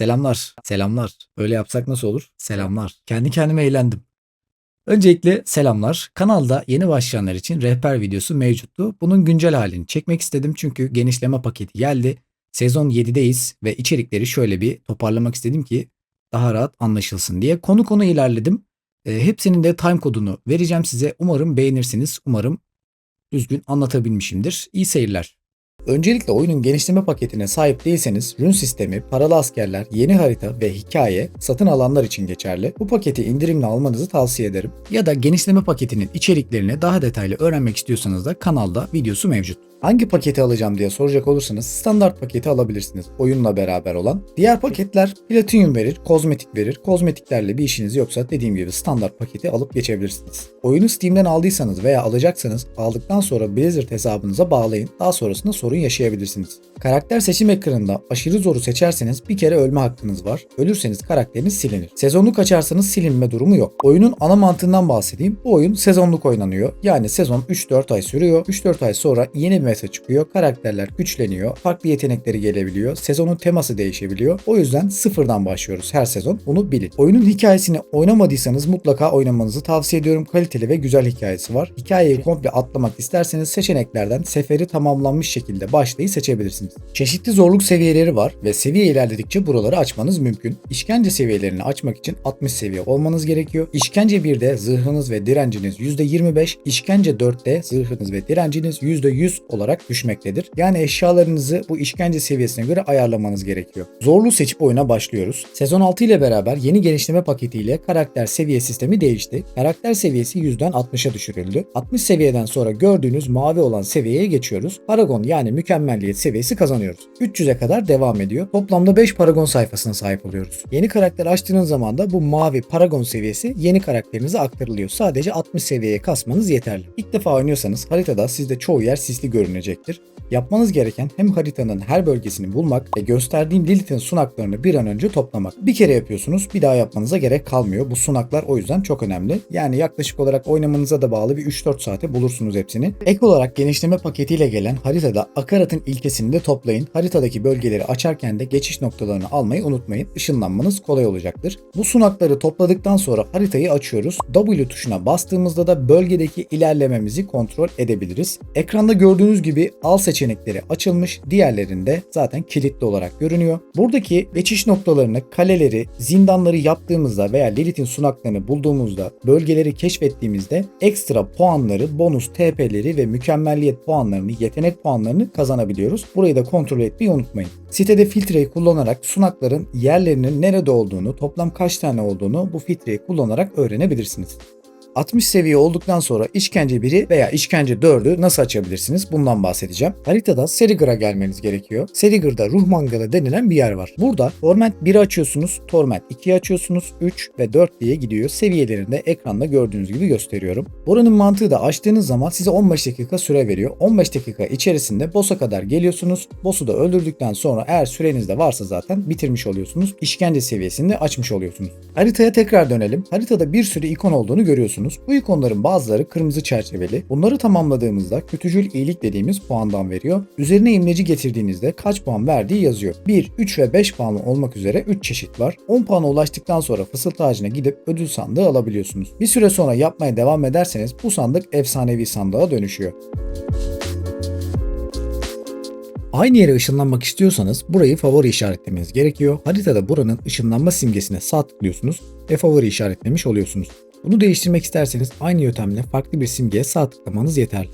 Selamlar. Selamlar. Öyle yapsak nasıl olur? Selamlar. Kendi kendime eğlendim. Öncelikle selamlar. Kanalda yeni başlayanlar için rehber videosu mevcuttu. Bunun güncel halini çekmek istedim çünkü genişleme paketi geldi. Sezon 7'deyiz ve içerikleri şöyle bir toparlamak istedim ki daha rahat anlaşılsın diye. Konu konu ilerledim. E, hepsinin de time kodunu vereceğim size. Umarım beğenirsiniz. Umarım düzgün anlatabilmişimdir. İyi seyirler. Öncelikle oyunun genişleme paketine sahip değilseniz rün sistemi, paralı askerler, yeni harita ve hikaye satın alanlar için geçerli. Bu paketi indirimle almanızı tavsiye ederim. Ya da genişleme paketinin içeriklerini daha detaylı öğrenmek istiyorsanız da kanalda videosu mevcut. Hangi paketi alacağım diye soracak olursanız standart paketi alabilirsiniz oyunla beraber olan. Diğer paketler platinum verir, kozmetik verir. Kozmetiklerle bir işiniz yoksa dediğim gibi standart paketi alıp geçebilirsiniz. Oyunu Steam'den aldıysanız veya alacaksanız aldıktan sonra Blizzard hesabınıza bağlayın. Daha sonrasında sorun yaşayabilirsiniz. Karakter seçim ekranında aşırı zoru seçerseniz bir kere ölme hakkınız var. Ölürseniz karakteriniz silinir. Sezonluk açarsanız silinme durumu yok. Oyunun ana mantığından bahsedeyim. Bu oyun sezonluk oynanıyor. Yani sezon 3-4 ay sürüyor. 3-4 ay sonra yeni bir meta çıkıyor. Karakterler güçleniyor. Farklı yetenekleri gelebiliyor. Sezonun teması değişebiliyor. O yüzden sıfırdan başlıyoruz her sezon. Bunu bilin. Oyunun hikayesini oynamadıysanız mutlaka oynamanızı tavsiye ediyorum. Kaliteli ve güzel hikayesi var. Hikayeyi komple atlamak isterseniz seçeneklerden seferi tamamlanmış şekilde başlayı seçebilirsiniz. Çeşitli zorluk seviyeleri var ve seviye ilerledikçe buraları açmanız mümkün. İşkence seviyelerini açmak için 60 seviye olmanız gerekiyor. İşkence 1'de zırhınız ve direnciniz %25, işkence 4'te zırhınız ve direnciniz %100 olarak düşmektedir. Yani eşyalarınızı bu işkence seviyesine göre ayarlamanız gerekiyor. Zorluğu seçip oyuna başlıyoruz. Sezon 6 ile beraber yeni genişleme paketiyle karakter seviye sistemi değişti. Karakter seviyesi 100'den 60'a düşürüldü. 60 seviyeden sonra gördüğünüz mavi olan seviyeye geçiyoruz. Paragon yani mükemmelliyet seviyesi kazanıyoruz. 300'e kadar devam ediyor. Toplamda 5 Paragon sayfasına sahip oluyoruz. Yeni karakter açtığınız zaman da bu mavi Paragon seviyesi yeni karakterinize aktarılıyor. Sadece 60 seviyeye kasmanız yeterli. İlk defa oynuyorsanız haritada sizde çoğu yer sisli görünecektir. Yapmanız gereken hem haritanın her bölgesini bulmak ve gösterdiğim Lilith'in sunaklarını bir an önce toplamak. Bir kere yapıyorsunuz bir daha yapmanıza gerek kalmıyor. Bu sunaklar o yüzden çok önemli. Yani yaklaşık olarak oynamanıza da bağlı bir 3-4 saate bulursunuz hepsini. Ek olarak genişleme paketiyle gelen haritada Akarat'ın ilkesini de toplayın. Haritadaki bölgeleri açarken de geçiş noktalarını almayı unutmayın. Işınlanmanız kolay olacaktır. Bu sunakları topladıktan sonra haritayı açıyoruz. W tuşuna bastığımızda da bölgedeki ilerlememizi kontrol edebiliriz. Ekranda gördüğünüz gibi al seçenekleri açılmış. Diğerlerinde zaten kilitli olarak görünüyor. Buradaki geçiş noktalarını, kaleleri, zindanları yaptığımızda veya Lilith'in sunaklarını bulduğumuzda, bölgeleri keşfettiğimizde ekstra puanları, bonus TP'leri ve mükemmelliyet puanlarını, yetenek puanlarını kazanabiliyoruz. Burayı da kontrol etmeyi unutmayın. Sitede filtreyi kullanarak sunakların yerlerinin nerede olduğunu, toplam kaç tane olduğunu bu filtreyi kullanarak öğrenebilirsiniz. 60 seviye olduktan sonra işkence 1'i veya işkence 4'ü nasıl açabilirsiniz? Bundan bahsedeceğim. Haritada Serigır'a gelmeniz gerekiyor. Serigır'da ruh mangalı denilen bir yer var. Burada Torment 1'i açıyorsunuz, Torment 2'yi açıyorsunuz, 3 ve 4 diye gidiyor. Seviyelerini de ekranda gördüğünüz gibi gösteriyorum. Buranın mantığı da açtığınız zaman size 15 dakika süre veriyor. 15 dakika içerisinde boss'a kadar geliyorsunuz. Boss'u da öldürdükten sonra eğer süreniz de varsa zaten bitirmiş oluyorsunuz. İşkence seviyesini açmış oluyorsunuz. Haritaya tekrar dönelim. Haritada bir sürü ikon olduğunu görüyorsunuz görüyorsunuz. Bu ikonların bazıları kırmızı çerçeveli. Bunları tamamladığımızda kötücül iyilik dediğimiz puandan veriyor. Üzerine imleci getirdiğinizde kaç puan verdiği yazıyor. 1, 3 ve 5 puanlı olmak üzere 3 çeşit var. 10 puana ulaştıktan sonra fısıltı ağacına gidip ödül sandığı alabiliyorsunuz. Bir süre sonra yapmaya devam ederseniz bu sandık efsanevi sandığa dönüşüyor. Aynı yere ışınlanmak istiyorsanız burayı favori işaretlemeniz gerekiyor. Haritada buranın ışınlanma simgesine sağ tıklıyorsunuz ve favori işaretlemiş oluyorsunuz. Bunu değiştirmek isterseniz aynı yöntemle farklı bir simgeye sağ tıklamanız yeterli.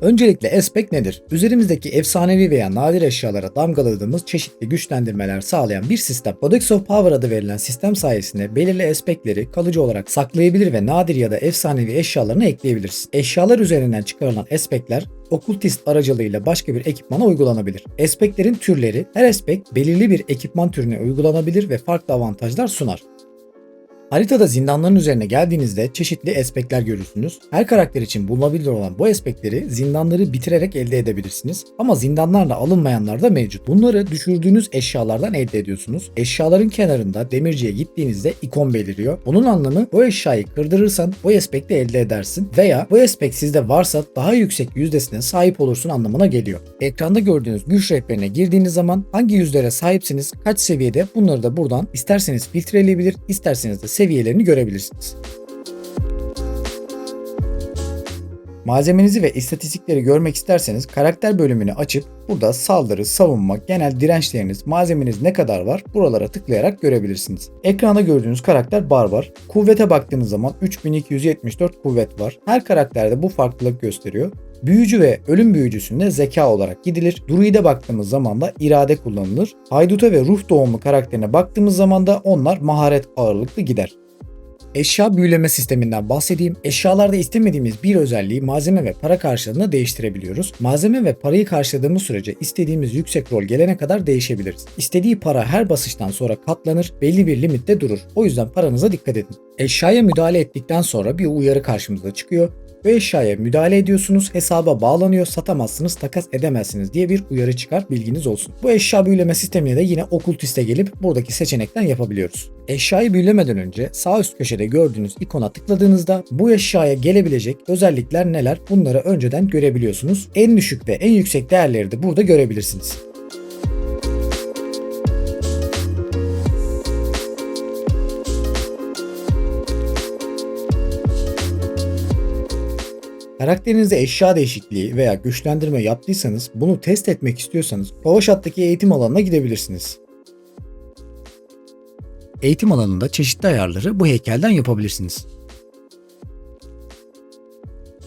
Öncelikle Espek nedir? Üzerimizdeki efsanevi veya nadir eşyalara damgaladığımız çeşitli güçlendirmeler sağlayan bir sistem. Codex of Power adı verilen sistem sayesinde belirli espekleri kalıcı olarak saklayabilir ve nadir ya da efsanevi eşyalarını ekleyebiliriz. Eşyalar üzerinden çıkarılan espekler okultist aracılığıyla başka bir ekipmana uygulanabilir. Espeklerin türleri her espek belirli bir ekipman türüne uygulanabilir ve farklı avantajlar sunar. Haritada zindanların üzerine geldiğinizde çeşitli espekler görürsünüz. Her karakter için bulunabilir olan bu espekleri zindanları bitirerek elde edebilirsiniz. Ama zindanlarla alınmayanlar da mevcut. Bunları düşürdüğünüz eşyalardan elde ediyorsunuz. Eşyaların kenarında demirciye gittiğinizde ikon beliriyor. Bunun anlamı bu eşyayı kırdırırsan bu espekti elde edersin veya bu espek sizde varsa daha yüksek yüzdesine sahip olursun anlamına geliyor. Ekranda gördüğünüz güç rehberine girdiğiniz zaman hangi yüzlere sahipsiniz, kaç seviyede bunları da buradan isterseniz filtreleyebilir, isterseniz de seviyelerini görebilirsiniz. Malzemenizi ve istatistikleri görmek isterseniz karakter bölümünü açıp burada saldırı, savunma, genel dirençleriniz, malzemeniz ne kadar var buralara tıklayarak görebilirsiniz. Ekranda gördüğünüz karakter Barbar. Kuvvete baktığınız zaman 3274 kuvvet var. Her karakterde bu farklılık gösteriyor. Büyücü ve ölüm büyücüsünde zeka olarak gidilir. Druid'e baktığımız zaman da irade kullanılır. Hayduta ve ruh doğumlu karakterine baktığımız zaman da onlar maharet ağırlıklı gider. Eşya büyüleme sisteminden bahsedeyim. Eşyalarda istemediğimiz bir özelliği malzeme ve para karşılığında değiştirebiliyoruz. Malzeme ve parayı karşıladığımız sürece istediğimiz yüksek rol gelene kadar değişebiliriz. İstediği para her basıştan sonra katlanır, belli bir limitte durur. O yüzden paranıza dikkat edin. Eşyaya müdahale ettikten sonra bir uyarı karşımıza çıkıyor. Bu eşyaya müdahale ediyorsunuz, hesaba bağlanıyor, satamazsınız, takas edemezsiniz diye bir uyarı çıkar bilginiz olsun. Bu eşya büyüleme sistemine de yine okultiste gelip buradaki seçenekten yapabiliyoruz. Eşyayı büyülemeden önce sağ üst köşede gördüğünüz ikona tıkladığınızda bu eşyaya gelebilecek özellikler neler bunları önceden görebiliyorsunuz. En düşük ve en yüksek değerleri de burada görebilirsiniz. Karakterinizde eşya değişikliği veya güçlendirme yaptıysanız bunu test etmek istiyorsanız Pavaşat'taki eğitim alanına gidebilirsiniz. Eğitim alanında çeşitli ayarları bu heykelden yapabilirsiniz.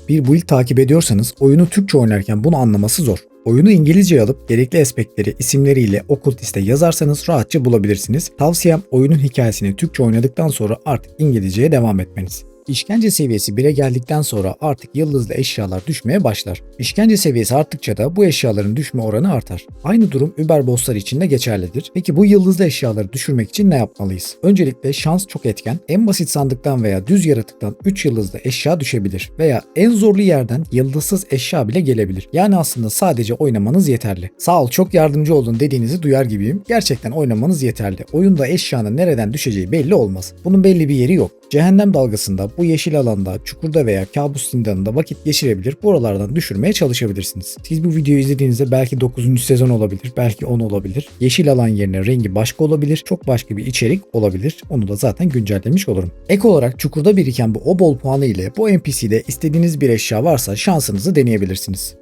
Bir build takip ediyorsanız oyunu Türkçe oynarken bunu anlaması zor. Oyunu İngilizce alıp gerekli aspektleri isimleriyle okultiste yazarsanız rahatça bulabilirsiniz. Tavsiyem oyunun hikayesini Türkçe oynadıktan sonra artık İngilizceye devam etmeniz. İşkence seviyesi 1'e geldikten sonra artık yıldızlı eşyalar düşmeye başlar. İşkence seviyesi arttıkça da bu eşyaların düşme oranı artar. Aynı durum Uber bosslar için de geçerlidir. Peki bu yıldızlı eşyaları düşürmek için ne yapmalıyız? Öncelikle şans çok etken. En basit sandıktan veya düz yaratıktan 3 yıldızlı eşya düşebilir. Veya en zorlu yerden yıldızsız eşya bile gelebilir. Yani aslında sadece oynamanız yeterli. Sağ ol çok yardımcı oldun dediğinizi duyar gibiyim. Gerçekten oynamanız yeterli. Oyunda eşyanın nereden düşeceği belli olmaz. Bunun belli bir yeri yok. Cehennem dalgasında bu yeşil alanda, çukurda veya kabus zindanında vakit geçirebilir, buralardan düşürmeye çalışabilirsiniz. Siz bu videoyu izlediğinizde belki 9. sezon olabilir, belki 10 olabilir. Yeşil alan yerine rengi başka olabilir, çok başka bir içerik olabilir. Onu da zaten güncellemiş olurum. Ek olarak çukurda biriken bu obol puanı ile bu NPC'de istediğiniz bir eşya varsa şansınızı deneyebilirsiniz.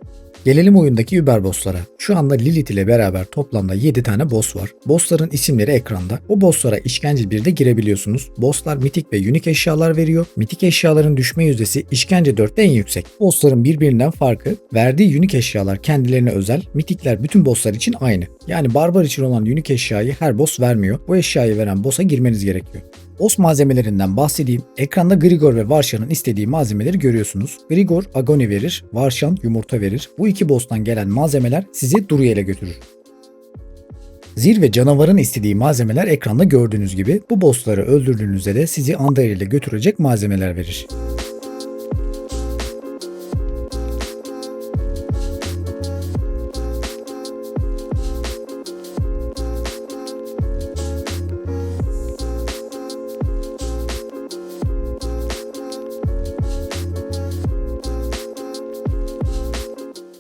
Gelelim oyundaki Uber bosslara. Şu anda Lilith ile beraber toplamda 7 tane boss var. Bossların isimleri ekranda. O bosslara işkence 1'de girebiliyorsunuz. Bosslar mitik ve unik eşyalar veriyor. Mitik eşyaların düşme yüzdesi işkence 4'te en yüksek. Bossların birbirinden farkı, verdiği unik eşyalar kendilerine özel, mitikler bütün bosslar için aynı. Yani barbar için olan unik eşyayı her boss vermiyor. Bu eşyayı veren boss'a girmeniz gerekiyor. OS malzemelerinden bahsedeyim. Ekranda Grigor ve Varşan'ın istediği malzemeleri görüyorsunuz. Grigor agoni verir, Varşan yumurta verir. Bu iki boss'tan gelen malzemeler sizi Duruel'e götürür. Zir ve canavarın istediği malzemeler ekranda gördüğünüz gibi bu bossları öldürdüğünüzde de sizi Andair ile götürecek malzemeler verir.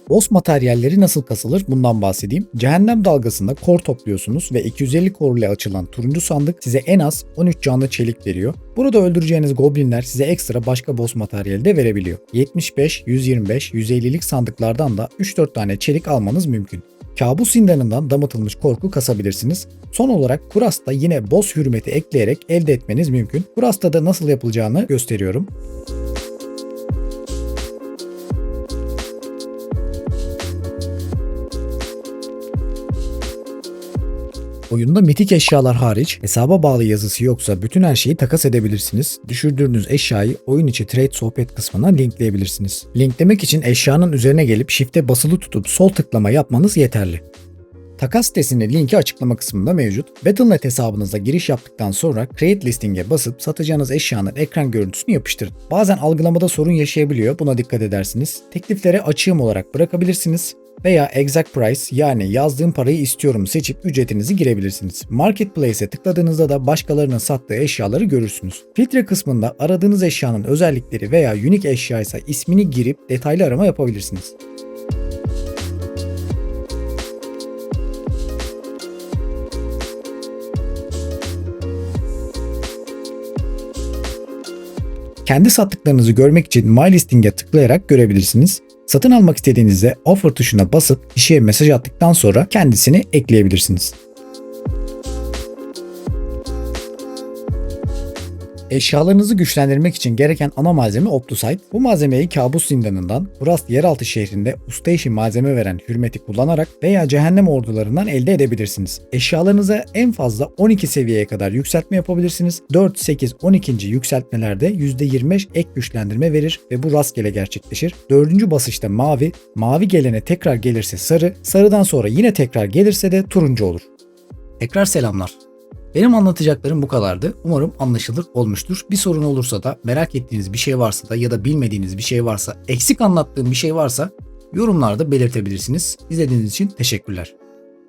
Boss materyalleri nasıl kasılır bundan bahsedeyim. Cehennem dalgasında kor topluyorsunuz ve 250 kor ile açılan turuncu sandık size en az 13 canlı çelik veriyor. Burada öldüreceğiniz goblinler size ekstra başka boss materyali de verebiliyor. 75, 125, 150'lik sandıklardan da 3-4 tane çelik almanız mümkün. Kabus zindanından damıtılmış korku kasabilirsiniz. Son olarak Kuras'ta yine boss hürmeti ekleyerek elde etmeniz mümkün. Kuras'ta da nasıl yapılacağını gösteriyorum. Oyunda mitik eşyalar hariç hesaba bağlı yazısı yoksa bütün her şeyi takas edebilirsiniz. Düşürdüğünüz eşyayı oyun içi trade sohbet kısmına linkleyebilirsiniz. Linklemek için eşyanın üzerine gelip shift'e basılı tutup sol tıklama yapmanız yeterli. Takas sitesinin linki açıklama kısmında mevcut. Battle.net hesabınıza giriş yaptıktan sonra Create Listing'e basıp satacağınız eşyanın ekran görüntüsünü yapıştırın. Bazen algılamada sorun yaşayabiliyor. Buna dikkat edersiniz. Tekliflere açığım olarak bırakabilirsiniz veya exact price yani yazdığım parayı istiyorum seçip ücretinizi girebilirsiniz. Marketplace'e tıkladığınızda da başkalarının sattığı eşyaları görürsünüz. Filtre kısmında aradığınız eşyanın özellikleri veya unique eşya ise ismini girip detaylı arama yapabilirsiniz. Kendi sattıklarınızı görmek için My Listing'e tıklayarak görebilirsiniz. Satın almak istediğinizde offer tuşuna basıp kişiye mesaj attıktan sonra kendisini ekleyebilirsiniz. Eşyalarınızı güçlendirmek için gereken ana malzeme Optusite. Bu malzemeyi kabus zindanından Urast yeraltı şehrinde usta işi malzeme veren hürmeti kullanarak veya cehennem ordularından elde edebilirsiniz. Eşyalarınıza en fazla 12 seviyeye kadar yükseltme yapabilirsiniz. 4, 8, 12. yükseltmelerde %25 ek güçlendirme verir ve bu rastgele gerçekleşir. 4. basışta mavi, mavi gelene tekrar gelirse sarı, sarıdan sonra yine tekrar gelirse de turuncu olur. Tekrar selamlar. Benim anlatacaklarım bu kadardı. Umarım anlaşılır olmuştur. Bir sorun olursa da merak ettiğiniz bir şey varsa da ya da bilmediğiniz bir şey varsa, eksik anlattığım bir şey varsa yorumlarda belirtebilirsiniz. İzlediğiniz için teşekkürler.